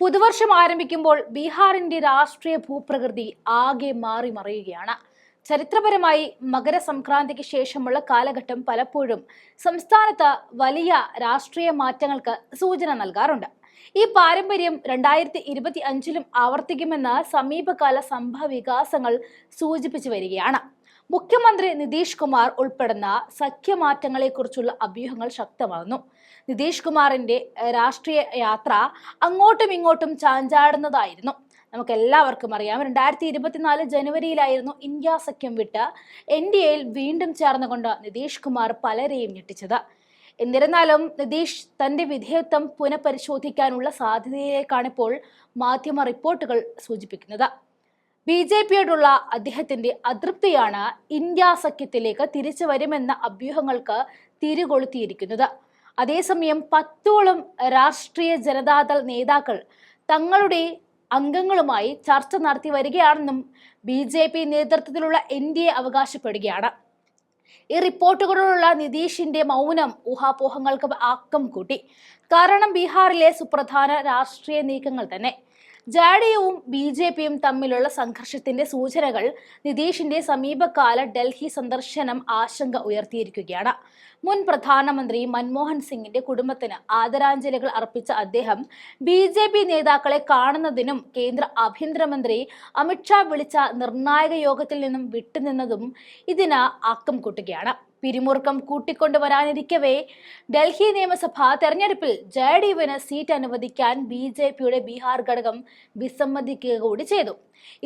പുതുവർഷം ആരംഭിക്കുമ്പോൾ ബീഹാറിന്റെ രാഷ്ട്രീയ ഭൂപ്രകൃതി ആകെ മാറി മറിയുകയാണ്. ചരിത്രപരമായി മകരസംക്രാന്തിക്ക് ശേഷമുള്ള കാലഘട്ടം പലപ്പോഴും സംസ്ഥാനത്ത് വലിയ രാഷ്ട്രീയ മാറ്റങ്ങൾക്ക് സൂചന നൽകാറുണ്ട്. ഈ പാരമ്പര്യം രണ്ടായിരത്തി ഇരുപത്തി അഞ്ചിലും ആവർത്തിക്കുമെന്ന് സമീപകാല സംഭവ വികാസങ്ങൾ സൂചിപ്പിച്ചു വരികയാണ്. മുഖ്യമന്ത്രി നിതീഷ് കുമാർ ഉൾപ്പെടുന്ന സഖ്യമാറ്റങ്ങളെക്കുറിച്ചുള്ള അഭ്യൂഹങ്ങൾ ശക്തമാകുന്നു. നിതീഷ് കുമാറിന്റെ രാഷ്ട്രീയ യാത്ര അങ്ങോട്ടും ഇങ്ങോട്ടും ചാഞ്ചാടുന്നതായിരുന്നു. നമുക്ക് എല്ലാവർക്കും അറിയാം രണ്ടായിരത്തി ഇരുപത്തിനാല് ജനുവരിയിലായിരുന്നു ഇന്ത്യ സഖ്യം വിട്ട് എൻ ഡി എയിൽ വീണ്ടും ചേർന്നുകൊണ്ട് നിതീഷ് കുമാർ പലരെയും ഞെട്ടിച്ചത്. എന്നിരുന്നാലും നിതീഷ് തന്റെ വിധേയത്വം പുനഃപരിശോധിക്കാനുള്ള സാധ്യതയിലേക്കാണ് ഇപ്പോൾ മാധ്യമ റിപ്പോർട്ടുകൾ സൂചിപ്പിക്കുന്നത്. ബി ജെ പിയോടുള്ള അദ്ദേഹത്തിന്റെ അതൃപ്തിയാണ് ഇന്ത്യ സഖ്യത്തിലേക്ക് തിരിച്ചു വരുമെന്ന അഭ്യൂഹങ്ങൾക്ക് തിരികൊളുത്തിയിരിക്കുന്നത്. അതേസമയം പത്തോളം രാഷ്ട്രീയ ജനതാദൾ നേതാക്കൾ തങ്ങളുടെ അംഗങ്ങളുമായി ചർച്ച നടത്തി വരികയാണെന്നും ബി ജെ പി നേതൃത്വത്തിലുള്ള എൻ ഡി എ അവകാശപ്പെടുകയാണ്. ഈ റിപ്പോർട്ടുകളോടുള്ള നിതീഷിന്റെ മൗനം ഊഹാപോഹങ്ങൾക്ക് ആക്കം കൂട്ടി. കാരണം ബീഹാറിലെ സുപ്രധാന രാഷ്ട്രീയ നീക്കങ്ങൾ തന്നെ. ജാഡിയുവും ബി ജെ പിയും തമ്മിലുള്ള സംഘർഷത്തിന്റെ സൂചനകൾ നിതീഷിന്റെ സമീപകാല ഡൽഹി സന്ദർശനം ആശങ്ക ഉയർത്തിയിരിക്കുകയാണ്. മുൻ പ്രധാനമന്ത്രി മൻമോഹൻ സിംഗിന്റെ കുടുംബത്തിന് ആദരാഞ്ജലികൾ അർപ്പിച്ച അദ്ദേഹം ബി ജെ പി നേതാക്കളെ കാണുന്നതിനും കേന്ദ്ര ആഭ്യന്തരമന്ത്രി അമിത്ഷാ വിളിച്ച നിർണായക യോഗത്തിൽ നിന്നും വിട്ടുനിന്നതും ഇതിന് ആക്കം കൂട്ടുകയാണ്. പിരിമുറുക്കം കൂട്ടിക്കൊണ്ടുവരാനിരിക്കവേ. ഡൽഹി നിയമസഭ തെരഞ്ഞെടുപ്പിൽ ജെ ഡി യുവിന് സീറ്റ് അനുവദിക്കാൻ ബി ജെ പിയുടെ ബീഹാർ ഘടകം വിസമ്മതിക്കുക കൂടി ചെയ്തു.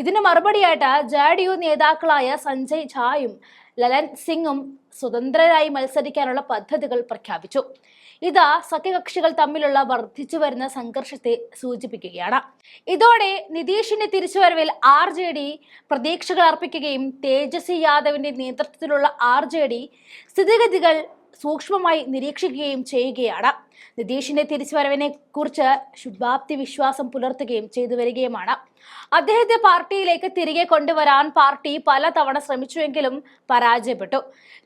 ഇതിന് മറുപടിയായിട്ട് ജെ ഡി യു നേതാക്കളായ സഞ്ജയ് ഝായും ലലൻ സിംഗും സ്വതന്ത്രരായി മത്സരിക്കാനുള്ള പദ്ധതികൾ പ്രഖ്യാപിച്ചു. ഇത് സഖ്യകക്ഷികൾ തമ്മിലുള്ള വർദ്ധിച്ചു വരുന്ന സംഘർഷത്തെ സൂചിപ്പിക്കുകയാണ്. ഇതോടെ നിതീഷിന്റെ തിരിച്ചുവരവിൽ ആർ ജെ ഡി പ്രതീക്ഷകൾ അർപ്പിക്കുകയും തേജസ്വി യാദവിന്റെ നേതൃത്വത്തിലുള്ള ആർ ജെ ഡി സ്ഥിതിഗതികൾ സൂക്ഷ്മമായി നിരീക്ഷിക്കുകയും ചെയ്യുകയാണ്. നിതീഷിന്റെ തിരിച്ചുവരവിനെ കുറിച്ച് ശുഭാപ്തി വിശ്വാസം പുലർത്തുകയും ചെയ്തു വരികയുമാണ്. അദ്ദേഹത്തെ പാർട്ടിയിലേക്ക് തിരികെ കൊണ്ടുവരാൻ പാർട്ടി പലതവണ ശ്രമിച്ചുവെങ്കിലും പരാജയപ്പെട്ടു.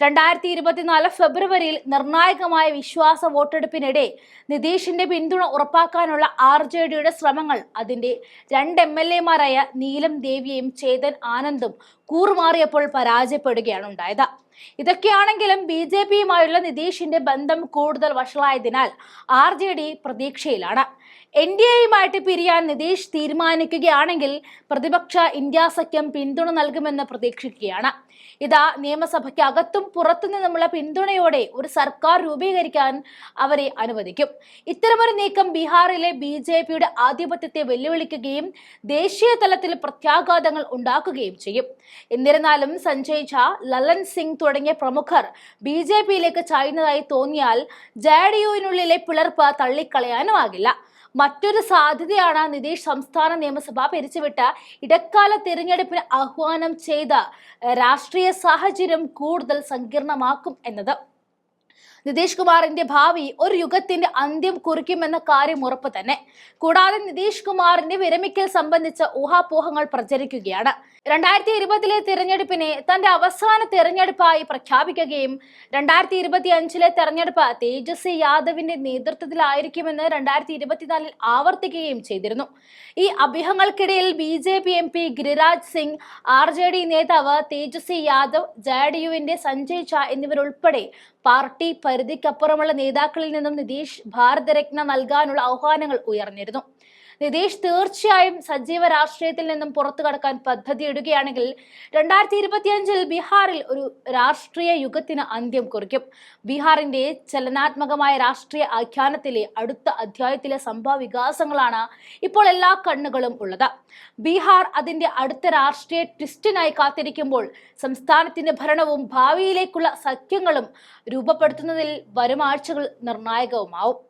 രണ്ടായിരത്തി ഇരുപത്തിനാല് ഫെബ്രുവരിയിൽ നിർണായകമായ വിശ്വാസ വോട്ടെടുപ്പിനിടെ നിതീഷിന്റെ പിന്തുണ ഉറപ്പാക്കാനുള്ള ആർ ജെ ഡിയുടെ ശ്രമങ്ങൾ അതിന്റെ രണ്ട് എം എൽ എമാരായ നീലം ദേവിയെയും ചേതൻ ആനന്ദും കൂറുമാറിയപ്പോൾ പരാജയപ്പെടുകയാണ് ഉണ്ടായത്. ഇതൊക്കെയാണെങ്കിലും ബി ജെ പിയുമായുള്ള നിതീഷിന്റെ ബന്ധം കൂടുതൽ വഷളായതിനാൽ ആർ ജെ ഡി പ്രതീക്ഷയിലാണ്. എൻ ഡി എയുമായിട്ട് പിരിയാൻ നിതീഷ് തീരുമാനിക്കുകയാണെങ്കിൽ പ്രതിപക്ഷ ഇന്ത്യ സഖ്യം പിന്തുണ നൽകുമെന്ന് പ്രതീക്ഷിക്കുകയാണ്. ഇതാ നിയമസഭയ്ക്ക് അകത്തും പുറത്തു നിന്നുമുള്ള പിന്തുണയോടെ ഒരു സർക്കാർ രൂപീകരിക്കാൻ അവരെ അനുവദിക്കും. ഇത്തരമൊരു നീക്കം ബീഹാറിലെ ബി ജെ പിയുടെ ആധിപത്യത്തെ വെല്ലുവിളിക്കുകയും ദേശീയ തലത്തിൽ പ്രത്യാഘാതങ്ങൾ ഉണ്ടാക്കുകയും ചെയ്യും. എന്നിരുന്നാലും സഞ്ജയ് ഝാ ലലൻ സിംഗ് തുടങ്ങിയ പ്രമുഖർ ബി ജെ പിയിലേക്ക് ചായുന്നതായി തോന്നിയാൽ ജെ ഡി യുവിനുള്ളിലെ പിളർപ്പ് തള്ളിക്കളയാനുമാകില്ല മറ്റൊരു സാധ്യതയാണ് നിതീഷ് സംസ്ഥാന നിയമസഭ പിരിച്ചുവിട്ട ഇടക്കാല തിരഞ്ഞെടുപ്പിന് ആഹ്വാനം ചെയ്ത രാഷ്ട്രീയ സാഹചര്യം കൂടുതൽ സങ്കീർണമാക്കും എന്നത്. നിതീഷ് കുമാറിന്റെ ഭാവി ഒരു യുഗത്തിന്റെ അന്ത്യം കുറിക്കുമെന്ന കാര്യം ഉറപ്പ് തന്നെ. കൂടാതെ നിതീഷ് കുമാറിന്റെ വിരമിക്കൽ സംബന്ധിച്ച ഊഹാപോഹങ്ങൾ പ്രചരിക്കുകയാണ്. രണ്ടായിരത്തി ഇരുപതിലെ തിരഞ്ഞെടുപ്പിനെ തന്റെ അവസാന തിരഞ്ഞെടുപ്പായി പ്രഖ്യാപിക്കുകയും രണ്ടായിരത്തി ഇരുപത്തി അഞ്ചിലെ തെരഞ്ഞെടുപ്പ് തേജസ്വി യാദവിന്റെ നേതൃത്വത്തിലായിരിക്കുമെന്ന് രണ്ടായിരത്തി ഇരുപത്തിനാലിൽ ആവർത്തിക്കുകയും ചെയ്തിരുന്നു. ഈ അഭ്യൂഹങ്ങൾക്കിടയിൽ B J P M P Giriraj Singh R J D നേതാവ് തേജസ്വി യാദവ് ജെ ഡി യുവിന്റെ സഞ്ജയ് ഝാ എന്നിവരുൾപ്പെടെ പാർട്ടി പരിധിക്കപ്പുറമുള്ള നേതാക്കളിൽ നിന്നും നിതീഷ് ഭാരതരത്ന നൽകാനുള്ള ആഹ്വാനങ്ങൾ ഉയർന്നിരുന്നു. നിതീഷ് തീർച്ചയായും സജീവ രാഷ്ട്രീയത്തിൽ നിന്നും പുറത്തു കടക്കാൻ പദ്ധതി ഇടുകയാണെങ്കിൽ രണ്ടായിരത്തി ഇരുപത്തിയഞ്ചിൽ ബീഹാറിൽ ഒരു രാഷ്ട്രീയ യുഗത്തിന് അന്ത്യം കുറിക്കും. ബീഹാറിന്റെ ചലനാത്മകമായ രാഷ്ട്രീയ ആഖ്യാനത്തിലെ അടുത്ത അധ്യായത്തിലെ സംഭവ വികാസങ്ങളാണ് ഇപ്പോൾ എല്ലാ കണ്ണുകളും ഉള്ളത്. ബീഹാർ അതിന്റെ അടുത്ത രാഷ്ട്രീയ ട്വിസ്റ്റിനായി കാത്തിരിക്കുമ്പോൾ സംസ്ഥാനത്തിന്റെ ഭരണവും ഭാവിയിലേക്കുള്ള സഖ്യങ്ങളും രൂപപ്പെടുത്തുന്നതിൽ വരും ആഴ്ചകൾ നിർണായകവുമാവും.